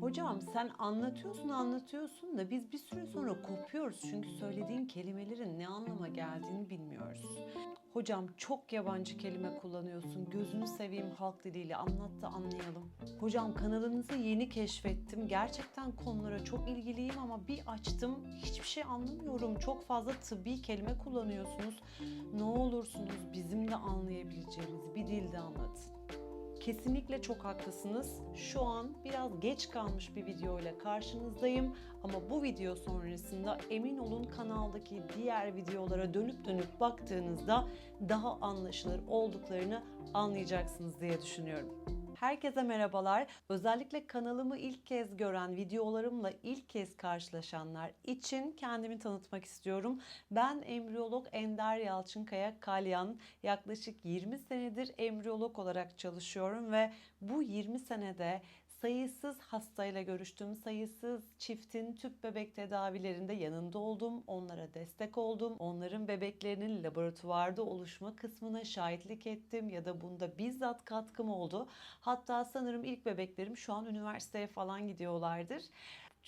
Hocam sen anlatıyorsun anlatıyorsun da biz bir süre sonra kopuyoruz çünkü söylediğin kelimelerin ne anlama geldiğini bilmiyoruz. Hocam çok yabancı kelime kullanıyorsun. Gözünü seveyim halk diliyle anlat da anlayalım. Hocam kanalınızı yeni keşfettim. Gerçekten konulara çok ilgiliyim ama bir açtım hiçbir şey anlamıyorum. Çok fazla tıbbi kelime kullanıyorsunuz. Ne olursunuz bizim de anlayabileceğimiz bir dilde anlatın. Kesinlikle çok haklısınız. Şu an biraz geç kalmış bir video ile karşınızdayım ama bu video sonrasında emin olun kanaldaki diğer videolara dönüp dönüp baktığınızda daha anlaşılır olduklarını anlayacaksınız diye düşünüyorum. Herkese merhabalar. Özellikle kanalımı ilk kez gören, videolarımla ilk kez karşılaşanlar için kendimi tanıtmak istiyorum. Ben embriyolog Ender Yalçınkaya Kalyan. Yaklaşık 20 senedir embriyolog olarak çalışıyorum ve bu 20 senede sayısız hastayla görüştüm. Sayısız çiftin tüp bebek tedavilerinde yanında oldum. Onlara destek oldum. Onların bebeklerinin laboratuvarda oluşma kısmına şahitlik ettim ya da bunda bizzat katkım oldu. Hatta sanırım ilk bebeklerim şu an üniversiteye falan gidiyorlardır.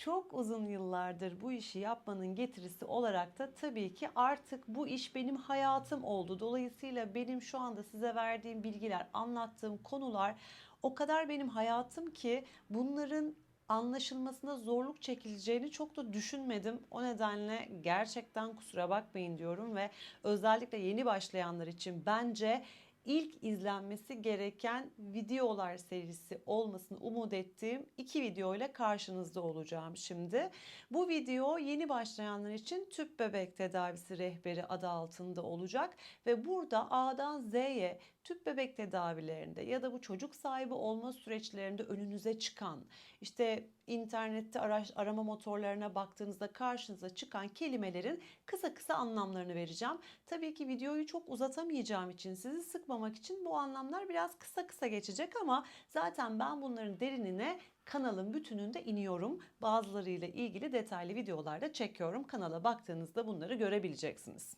Çok uzun yıllardır bu işi yapmanın getirisi olarak da tabii ki artık bu iş benim hayatım oldu. Dolayısıyla benim şu anda size verdiğim bilgiler, anlattığım konular o kadar benim hayatım ki bunların anlaşılmasında zorluk çekileceğini çok da düşünmedim. O nedenle gerçekten kusura bakmayın diyorum ve özellikle yeni başlayanlar için bence ilk izlenmesi gereken videolar serisi olmasını umut ettiğim iki video ile karşınızda olacağım şimdi. Bu video yeni başlayanlar için tüp bebek tedavisi rehberi adı altında olacak ve burada A'dan Z'ye tüp bebek tedavilerinde ya da bu çocuk sahibi olma süreçlerinde önünüze çıkan işte internette araş, arama motorlarına baktığınızda karşınıza çıkan kelimelerin kısa kısa anlamlarını vereceğim. Tabii ki videoyu çok uzatamayacağım için sizi sıkmamak için bu anlamlar biraz kısa kısa geçecek ama zaten ben bunların derinine kanalın bütününde iniyorum. Bazılarıyla ilgili detaylı videolarda çekiyorum. Kanala baktığınızda bunları görebileceksiniz.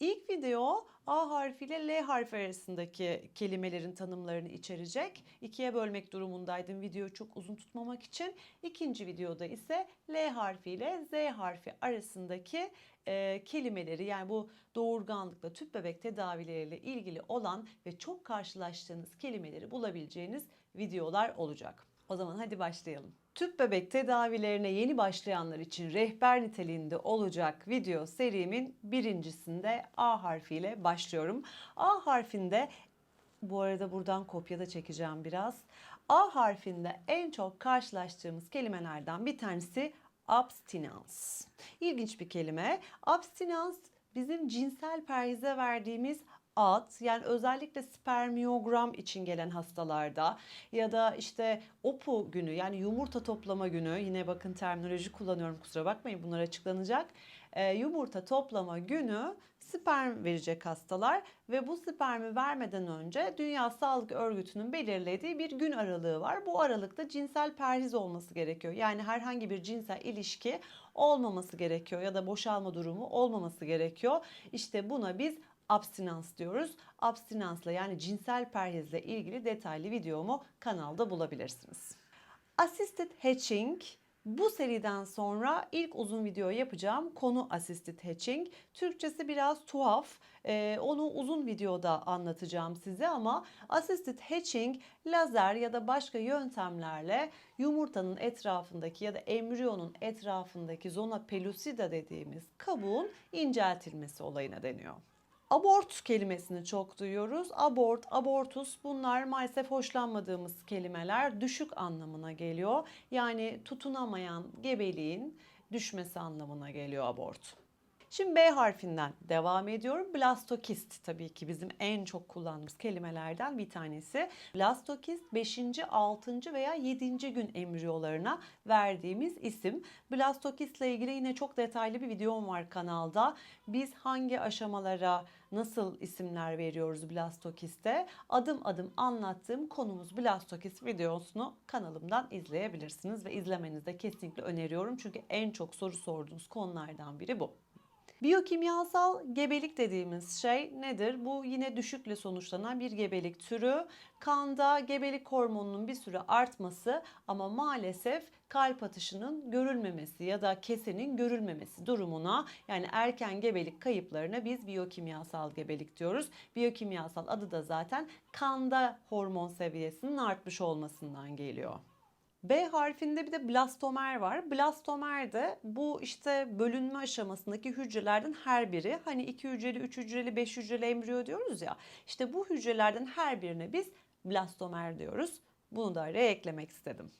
İlk video A harfi ile L harfi arasındaki kelimelerin tanımlarını içerecek. İkiye bölmek durumundaydım videoyu çok uzun tutmamak için. İkinci videoda ise L harfi ile Z harfi arasındaki e, kelimeleri yani bu doğurganlıkla tüp bebek tedavileriyle ilgili olan ve çok karşılaştığınız kelimeleri bulabileceğiniz videolar olacak. O zaman hadi başlayalım. Tüp bebek tedavilerine yeni başlayanlar için rehber niteliğinde olacak video serimin birincisinde A harfiyle başlıyorum. A harfinde bu arada buradan kopya da çekeceğim biraz. A harfinde en çok karşılaştığımız kelimelerden bir tanesi abstinence. İlginç bir kelime. Abstinence bizim cinsel perhize verdiğimiz ad yani özellikle spermiyogram için gelen hastalarda ya da işte OPU günü yani yumurta toplama günü yine bakın terminoloji kullanıyorum kusura bakmayın bunlar açıklanacak. E, yumurta toplama günü sperm verecek hastalar ve bu spermi vermeden önce Dünya Sağlık Örgütü'nün belirlediği bir gün aralığı var. Bu aralıkta cinsel perhiz olması gerekiyor. Yani herhangi bir cinsel ilişki olmaması gerekiyor ya da boşalma durumu olmaması gerekiyor. İşte buna biz abstinans diyoruz. Abstinansla yani cinsel perhizle ilgili detaylı videomu kanalda bulabilirsiniz. Assisted hatching bu seriden sonra ilk uzun video yapacağım konu assisted hatching. Türkçesi biraz tuhaf. Ee, onu uzun videoda anlatacağım size ama assisted hatching lazer ya da başka yöntemlerle yumurtanın etrafındaki ya da embriyonun etrafındaki zona pellucida dediğimiz kabuğun inceltilmesi olayına deniyor. Abort kelimesini çok duyuyoruz. Abort, abortus bunlar maalesef hoşlanmadığımız kelimeler düşük anlamına geliyor. Yani tutunamayan gebeliğin düşmesi anlamına geliyor abort. Şimdi B harfinden devam ediyorum. Blastokist tabii ki bizim en çok kullandığımız kelimelerden bir tanesi. Blastokist 5. 6. veya 7. gün embriyolarına verdiğimiz isim. Blastokist ile ilgili yine çok detaylı bir videom var kanalda. Biz hangi aşamalara nasıl isimler veriyoruz blastokiste? Adım adım anlattığım konumuz blastokist videosunu kanalımdan izleyebilirsiniz ve izlemenizi de kesinlikle öneriyorum. Çünkü en çok soru sorduğunuz konulardan biri bu. Biyokimyasal gebelik dediğimiz şey nedir? Bu yine düşükle sonuçlanan bir gebelik türü. Kanda gebelik hormonunun bir süre artması ama maalesef kalp atışının görülmemesi ya da kesenin görülmemesi durumuna yani erken gebelik kayıplarına biz biyokimyasal gebelik diyoruz. Biyokimyasal adı da zaten kanda hormon seviyesinin artmış olmasından geliyor. B harfinde bir de blastomer var. Blastomer de bu işte bölünme aşamasındaki hücrelerden her biri. Hani 2 hücreli, 3 hücreli, 5 hücreli embriyo diyoruz ya. İşte bu hücrelerden her birine biz blastomer diyoruz. Bunu da araya eklemek istedim.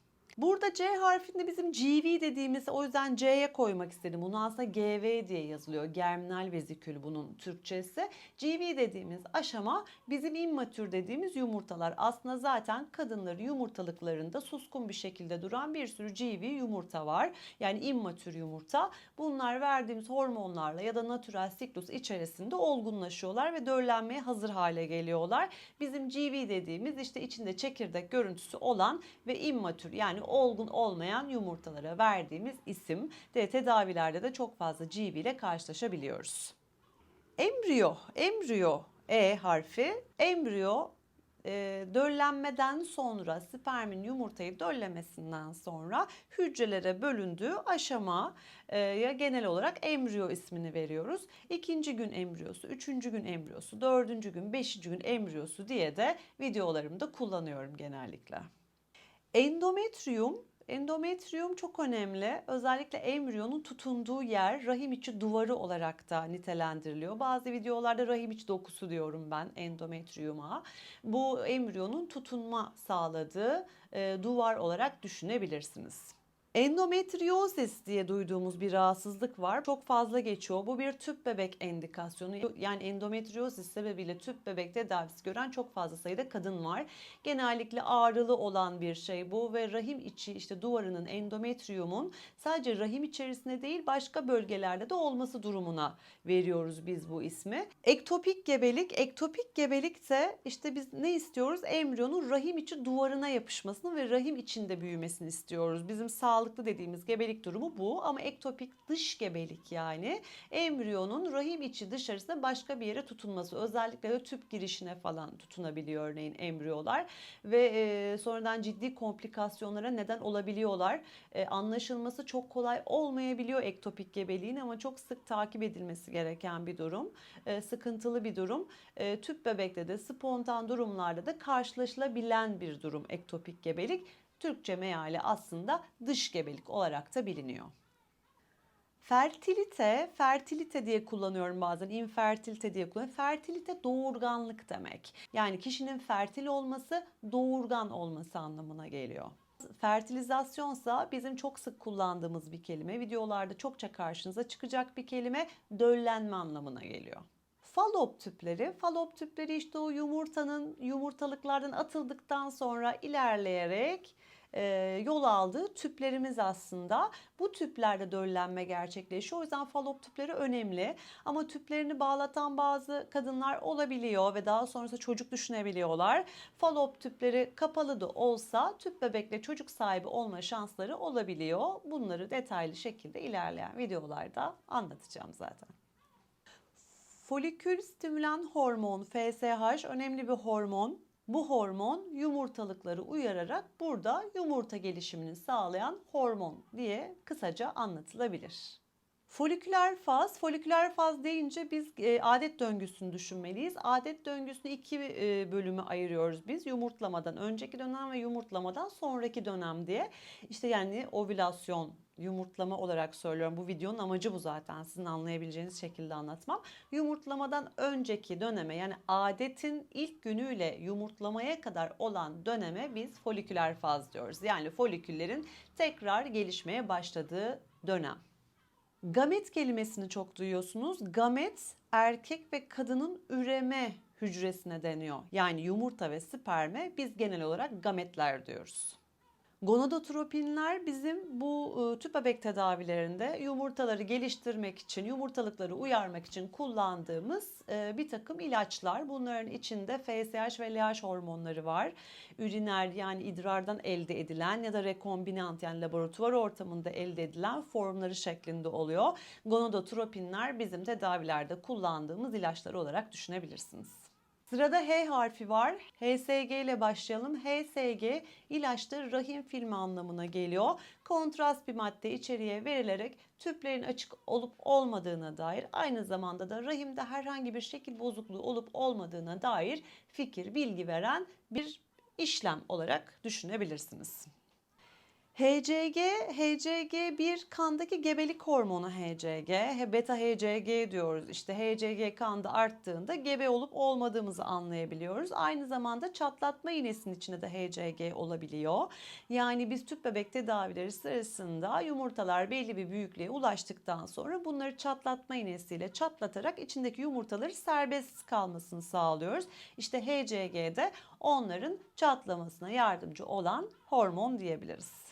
Burada C harfinde bizim GV dediğimiz o yüzden C'ye koymak istedim. Bunu aslında GV diye yazılıyor. Germinal vezikül bunun Türkçesi. GV dediğimiz aşama bizim immatür dediğimiz yumurtalar. Aslında zaten kadınların yumurtalıklarında suskun bir şekilde duran bir sürü GV yumurta var. Yani immatür yumurta. Bunlar verdiğimiz hormonlarla ya da natürel siklus içerisinde olgunlaşıyorlar ve döllenmeye hazır hale geliyorlar. Bizim GV dediğimiz işte içinde çekirdek görüntüsü olan ve immatür yani olgun olmayan yumurtalara verdiğimiz isim de tedavilerde de çok fazla GB ile karşılaşabiliyoruz. Embriyo, embriyo E harfi, embriyo e, döllenmeden sonra spermin yumurtayı döllemesinden sonra hücrelere bölündüğü aşama ya genel olarak embriyo ismini veriyoruz. İkinci gün embriyosu, üçüncü gün embriyosu, dördüncü gün, beşinci gün embriyosu diye de videolarımda kullanıyorum genellikle. Endometrium Endometrium çok önemli. Özellikle embriyonun tutunduğu yer rahim içi duvarı olarak da nitelendiriliyor. Bazı videolarda rahim içi dokusu diyorum ben endometriuma. Bu embriyonun tutunma sağladığı e, duvar olarak düşünebilirsiniz. Endometriozis diye duyduğumuz bir rahatsızlık var. Çok fazla geçiyor. Bu bir tüp bebek endikasyonu. Yani endometriozis sebebiyle tüp bebek tedavisi gören çok fazla sayıda kadın var. Genellikle ağrılı olan bir şey bu ve rahim içi işte duvarının endometriyumun sadece rahim içerisinde değil başka bölgelerde de olması durumuna veriyoruz biz bu ismi. Ektopik gebelik, ektopik gebelik ise işte biz ne istiyoruz? Embriyonun rahim içi duvarına yapışmasını ve rahim içinde büyümesini istiyoruz. Bizim sağ sağlıklı dediğimiz gebelik durumu bu ama ektopik dış gebelik yani embriyonun rahim içi dışarısında başka bir yere tutunması özellikle de tüp girişine falan tutunabiliyor örneğin embriyolar ve e, sonradan ciddi komplikasyonlara neden olabiliyorlar. E, anlaşılması çok kolay olmayabiliyor ektopik gebeliğin ama çok sık takip edilmesi gereken bir durum. E, sıkıntılı bir durum. E, tüp bebekte de spontan durumlarda da karşılaşılabilen bir durum ektopik gebelik. Türkçe meali aslında dış gebelik olarak da biliniyor. Fertilite, fertilite diye kullanıyorum bazen, infertilite diye kullanıyorum. Fertilite doğurganlık demek. Yani kişinin fertil olması, doğurgan olması anlamına geliyor. Fertilizasyonsa bizim çok sık kullandığımız bir kelime. Videolarda çokça karşınıza çıkacak bir kelime döllenme anlamına geliyor. Falop tüpleri, falop tüpleri işte o yumurtanın yumurtalıklardan atıldıktan sonra ilerleyerek e, yol aldığı tüplerimiz aslında. Bu tüplerde döllenme gerçekleşiyor. O yüzden falop tüpleri önemli. Ama tüplerini bağlatan bazı kadınlar olabiliyor ve daha sonrasında çocuk düşünebiliyorlar. Falop tüpleri kapalı da olsa tüp bebekle çocuk sahibi olma şansları olabiliyor. Bunları detaylı şekilde ilerleyen videolarda anlatacağım zaten. Folikül stimülen hormon FSH önemli bir hormon. Bu hormon yumurtalıkları uyararak burada yumurta gelişimini sağlayan hormon diye kısaca anlatılabilir. Foliküler faz, foliküler faz deyince biz e, adet döngüsünü düşünmeliyiz. Adet döngüsünü iki e, bölüme ayırıyoruz biz. Yumurtlamadan önceki dönem ve yumurtlamadan sonraki dönem diye. İşte yani ovülasyon yumurtlama olarak söylüyorum. Bu videonun amacı bu zaten. Sizin anlayabileceğiniz şekilde anlatmam. Yumurtlamadan önceki döneme yani adetin ilk günüyle yumurtlamaya kadar olan döneme biz foliküler faz diyoruz. Yani foliküllerin tekrar gelişmeye başladığı dönem. Gamet kelimesini çok duyuyorsunuz. Gamet erkek ve kadının üreme hücresine deniyor. Yani yumurta ve sperme biz genel olarak gametler diyoruz. Gonadotropinler bizim bu e, tüp bebek tedavilerinde yumurtaları geliştirmek için, yumurtalıkları uyarmak için kullandığımız e, bir takım ilaçlar. Bunların içinde FSH ve LH hormonları var. Üriner yani idrardan elde edilen ya da rekombinant yani laboratuvar ortamında elde edilen formları şeklinde oluyor. Gonadotropinler bizim tedavilerde kullandığımız ilaçlar olarak düşünebilirsiniz. Sırada H harfi var. HSG ile başlayalım. HSG ilaçtır rahim filmi anlamına geliyor. Kontrast bir madde içeriye verilerek tüplerin açık olup olmadığına dair aynı zamanda da rahimde herhangi bir şekil bozukluğu olup olmadığına dair fikir, bilgi veren bir işlem olarak düşünebilirsiniz. HCG, HCG bir kandaki gebelik hormonu HCG. Beta HCG diyoruz. İşte HCG kanda arttığında gebe olup olmadığımızı anlayabiliyoruz. Aynı zamanda çatlatma iğnesinin içinde de HCG olabiliyor. Yani biz tüp bebek tedavileri sırasında yumurtalar belli bir büyüklüğe ulaştıktan sonra bunları çatlatma iğnesiyle çatlatarak içindeki yumurtaları serbest kalmasını sağlıyoruz. İşte HCG de onların çatlamasına yardımcı olan hormon diyebiliriz.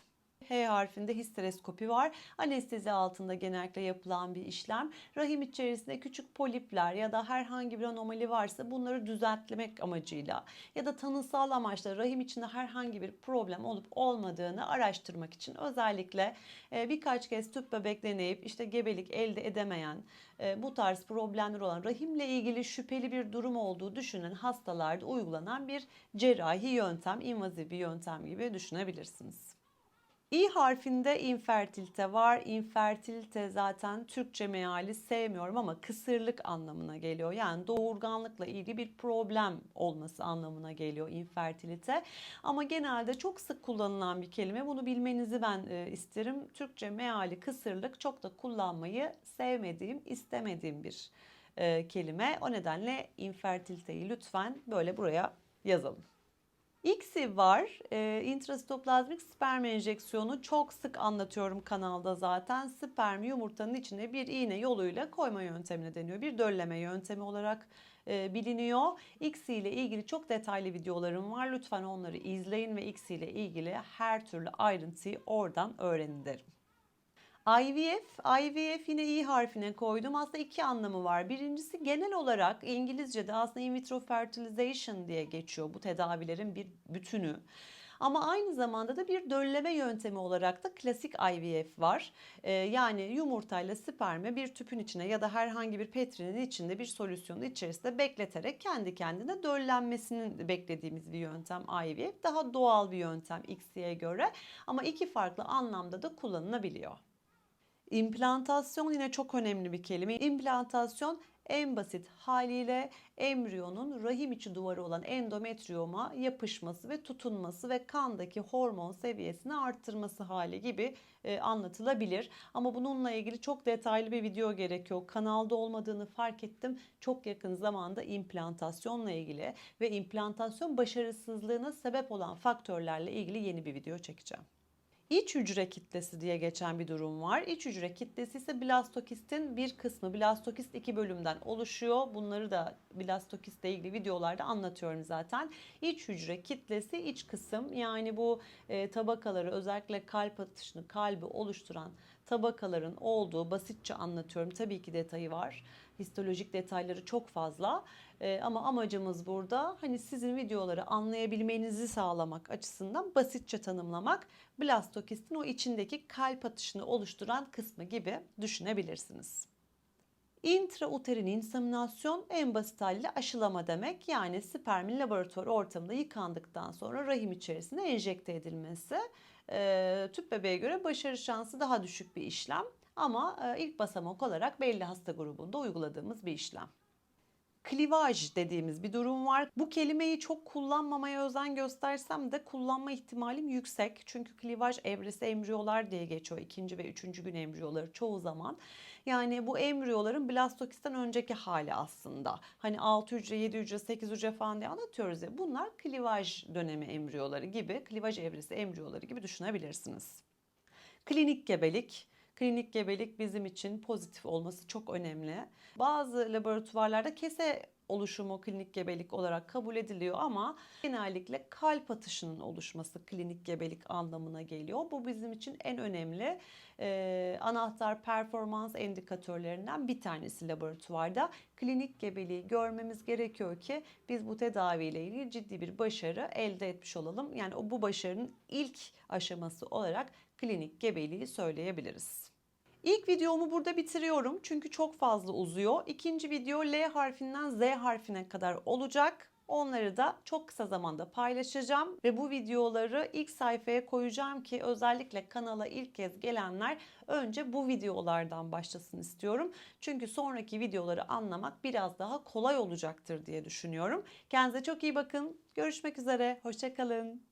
H harfinde histeroskopi var. Anestezi altında genellikle yapılan bir işlem. Rahim içerisinde küçük polipler ya da herhangi bir anomali varsa bunları düzeltmek amacıyla ya da tanısal amaçla rahim içinde herhangi bir problem olup olmadığını araştırmak için özellikle e, birkaç kez tüp bebek deneyip işte gebelik elde edemeyen e, bu tarz problemler olan rahimle ilgili şüpheli bir durum olduğu düşünen hastalarda uygulanan bir cerrahi yöntem, invaziv bir yöntem gibi düşünebilirsiniz. İ harfinde infertilite var. İnfertilite zaten Türkçe meali sevmiyorum ama kısırlık anlamına geliyor. Yani doğurganlıkla ilgili bir problem olması anlamına geliyor infertilite. Ama genelde çok sık kullanılan bir kelime. Bunu bilmenizi ben e, isterim. Türkçe meali kısırlık çok da kullanmayı sevmediğim, istemediğim bir e, kelime. O nedenle infertiliteyi lütfen böyle buraya yazalım. İKSİ var. E, intrasitoplazmik sperm enjeksiyonu çok sık anlatıyorum kanalda zaten. Sperm yumurtanın içine bir iğne yoluyla koyma yöntemine deniyor. Bir dölleme yöntemi olarak e, biliniyor. İKSİ ile ilgili çok detaylı videolarım var. Lütfen onları izleyin ve İKSİ ile ilgili her türlü ayrıntıyı oradan öğrenin derim. IVF, IVF yine i harfine koydum. Aslında iki anlamı var. Birincisi genel olarak İngilizce'de aslında in vitro fertilization diye geçiyor bu tedavilerin bir bütünü. Ama aynı zamanda da bir dölleme yöntemi olarak da klasik IVF var. Ee, yani yumurtayla spermi bir tüpün içine ya da herhangi bir petrinin içinde bir solüsyonun içerisinde bekleterek kendi kendine döllenmesini beklediğimiz bir yöntem IVF. Daha doğal bir yöntem XY'ye göre ama iki farklı anlamda da kullanılabiliyor. İmplantasyon yine çok önemli bir kelime. İmplantasyon en basit haliyle embriyonun rahim içi duvarı olan endometriyoma yapışması ve tutunması ve kandaki hormon seviyesini arttırması hali gibi e, anlatılabilir. Ama bununla ilgili çok detaylı bir video gerekiyor. Kanalda olmadığını fark ettim. Çok yakın zamanda implantasyonla ilgili ve implantasyon başarısızlığına sebep olan faktörlerle ilgili yeni bir video çekeceğim. İç hücre kitlesi diye geçen bir durum var. İç hücre kitlesi ise blastokistin bir kısmı. Blastokist iki bölümden oluşuyor. Bunları da blastokistle ilgili videolarda anlatıyorum zaten. İç hücre kitlesi iç kısım yani bu e, tabakaları özellikle kalp atışını, kalbi oluşturan tabakaların olduğu basitçe anlatıyorum. Tabii ki detayı var. Histolojik detayları çok fazla. Ee, ama amacımız burada hani sizin videoları anlayabilmenizi sağlamak açısından basitçe tanımlamak. Blastokistin o içindeki kalp atışını oluşturan kısmı gibi düşünebilirsiniz. Intrauterin inseminasyon en basit haliyle aşılama demek. Yani spermin laboratuvar ortamında yıkandıktan sonra rahim içerisine enjekte edilmesi. E, tüp bebeğe göre başarı şansı daha düşük bir işlem. Ama e, ilk basamak olarak belli hasta grubunda uyguladığımız bir işlem klivaj dediğimiz bir durum var. Bu kelimeyi çok kullanmamaya özen göstersem de kullanma ihtimalim yüksek. Çünkü klivaj evresi embriyolar diye geçiyor. ikinci ve üçüncü gün embriyoları çoğu zaman. Yani bu embriyoların blastokisten önceki hali aslında. Hani 6 hücre, 7 hücre, 8 hücre falan diye anlatıyoruz ya. Bunlar klivaj dönemi embriyoları gibi, klivaj evresi embriyoları gibi düşünebilirsiniz. Klinik gebelik, Klinik gebelik bizim için pozitif olması çok önemli. Bazı laboratuvarlarda kese oluşumu klinik gebelik olarak kabul ediliyor ama genellikle kalp atışının oluşması klinik gebelik anlamına geliyor. Bu bizim için en önemli e, anahtar performans endikatörlerinden bir tanesi laboratuvarda. Klinik gebeliği görmemiz gerekiyor ki biz bu tedaviyle ilgili ciddi bir başarı elde etmiş olalım. Yani o bu başarının ilk aşaması olarak klinik gebeliği söyleyebiliriz. İlk videomu burada bitiriyorum çünkü çok fazla uzuyor. İkinci video L harfinden Z harfine kadar olacak. Onları da çok kısa zamanda paylaşacağım ve bu videoları ilk sayfaya koyacağım ki özellikle kanala ilk kez gelenler önce bu videolardan başlasın istiyorum. Çünkü sonraki videoları anlamak biraz daha kolay olacaktır diye düşünüyorum. Kendinize çok iyi bakın. Görüşmek üzere. Hoşçakalın.